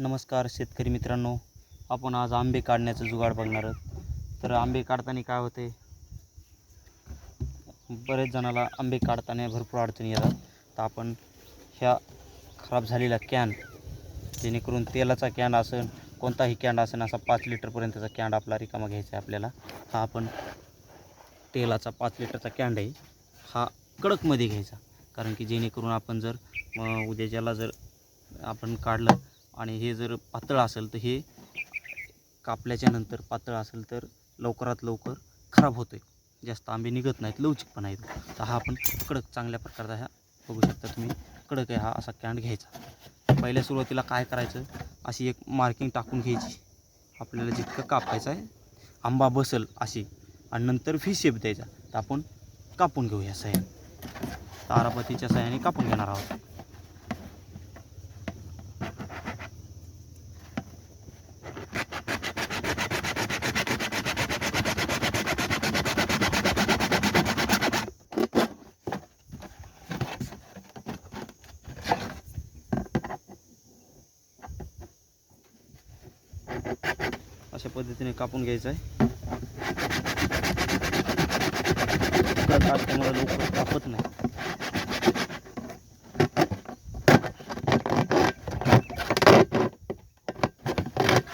नमस्कार शेतकरी मित्रांनो आपण आज आंबे काढण्याचं जुगाड बघणार आहोत. तर आंबे काढताना काय होते? बरेच जणाला आंबे काढताना भरपूर अडचणी येतात. तर आपण ह्या खराब झालेला कॅन जेणेकरून तेलाचा कॅन असेल कोणताही कॅन असेल असा पाच लिटरपर्यंतचा कॅन आपला रिकामा घ्यायचा आहे आपल्याला. हा आपण तेलाचा पाच लिटरचा कॅन आहे हा कडकमध्ये घ्यायचा. कारण की जेणेकरून आपण जर उद्या उद्याच्याला जर आपण काढलं आणि हे जर पातळ असेल तर हे कापल्याच्या नंतर पातळ असेल तर लवकरात लवकर खराब होतो आहे जास्त आंबे निघत नाहीत लवचिकपणा आहेत. तर हा आपण कडक चांगल्या प्रकारचा ह्या बघू शकता तुम्ही. कडक आहे हा असा कॅन्ड घ्यायचा. पहिल्या सुरुवातीला काय करायचं? अशी एक मार्किंग टाकून घ्यायची. आपल्याला जितकं कापायचं आहे आंबा बसल अशी आणि नंतर फी शेप द्यायचा. तर आपण कापून घेऊया सह्या तारापतीच्या सह्याने कापून घेणार आहोत. अशा पद्धतीने कापून घ्यायचं आहे. काढल्यामुळे लवकर कापत नाही.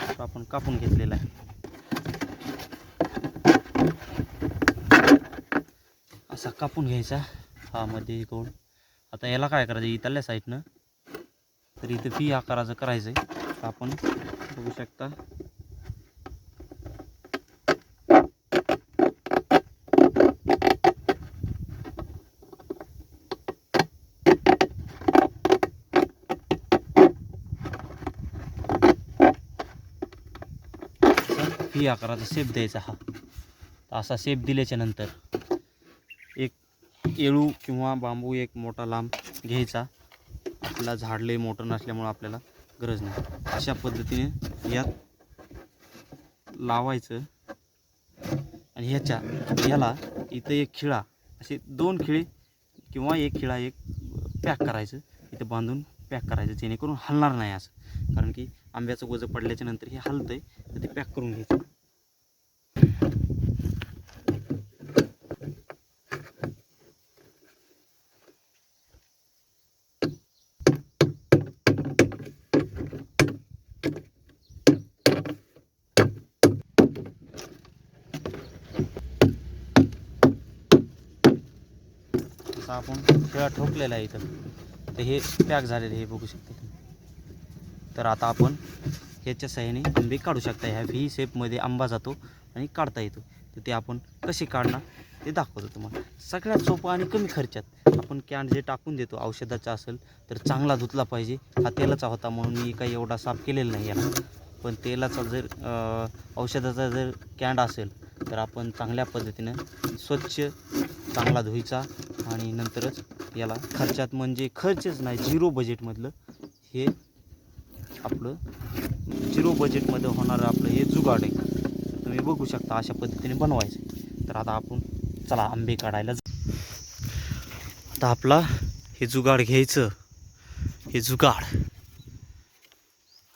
तो आपण कापून घेतलेला आहे. असा कापून घ्यायचा हा मध्ये कोण आता याला काय करायचं? इथल्या साईडनं तर इथं फी आकाराचं करायचं आहे आपण बघू शकता. फी आकाराचा शेप द्यायचा हा. असा शेप दिल्याच्या नंतर एक येळू किंवा बांबू एक मोठा लांब घ्यायचा. आपल्याला झाडले मोठं नसल्यामुळं आपल्याला गरज नाही. अशा पद्धतीने यात लावायचं. आणि ह्याच्या ह्याला इथं एक खिळा असे दोन खिळे किंवा एक खिळा एक पॅक करायचं. इथं बांधून पॅक करायचं जेणेकरून हलणार नाही असं. कारण की आंब्याचं गोजं पडल्याच्या नंतर हे हलतं आहे तर ते पॅक करून घ्यायचं. असा आपण खेळा ठोकलेला आहे इथं. तर हे पॅक झालेलं हे बघू शकता तुम्ही. तर आता आपण ह्याच्या सहाय्याने आंबे काढू शकता. ह्या व्ही शेपमध्ये आंबा जातो आणि काढता येतो. तर ते आपण कसे काढणार ते दाखवतो तुम्हाला. सगळ्यात सोपं आणि कमी खर्चात आपण कॅन जे टाकून देतो औषधाचा असेल तर चांगला धुतला पाहिजे. हा तेलाचा होता म्हणून मी काही एवढा साफ केलेला नाही याला पण तेलाचा जर औषधाचा जर कॅन्ड असेल तर आपण चांगल्या पद्धतीनं स्वच्छ चांगला धुईचा आणि नंतरच याला खर्चात म्हणजे खर्चच नाही झिरो बजेटमधलं हे आपलं झिरो बजेटमध्ये होणारं आपलं हे जुगाड आहे. तुम्ही बघू शकता अशा पद्धतीने बनवायचं तर आता आपण चला आंबे काढायला आता आपला हे जुगाड घ्यायचं. हे जुगाड.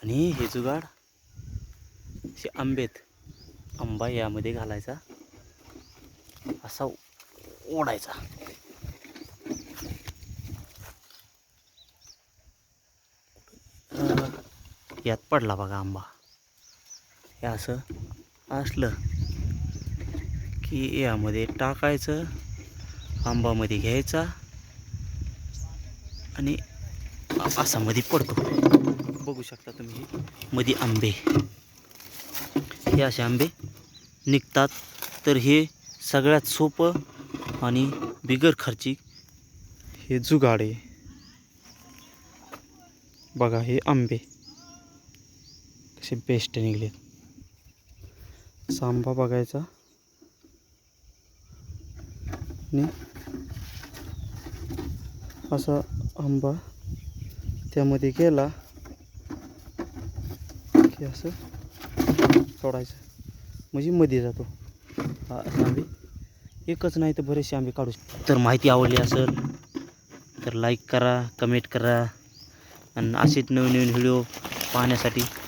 आणि हे जुगाड हे आंबेत. आंबा यामध्ये घालायचा. असा ओढायचा. यात पडला बघा आंबा. हे असं असलं की यामध्ये टाकायचं आंबामध्ये घ्यायचा आणि असा मध्ये पडतो. बघू शकता तुम्ही मध्ये आंबे. हे असे आंबे निघतात. तर हे सगळ्यात सोपं आणि बिगर खर्चिक हे जुगाड. आहे बघा हे आंबे. असे बेस्ट निघलेत. असा आंबा बघायचा. आणि असा आंबा त्यामध्ये गेला की असं सोडायचं. म्हणजे मध्ये जातो. हा आंबे. एकच नाही तर बरेचसे आंबे काढू शकतो. तर माहिती आवडली असेल तर लाईक करा कमेंट करा. आणि असेच नवीन नवीन व्हिडिओ पाहण्यासाठी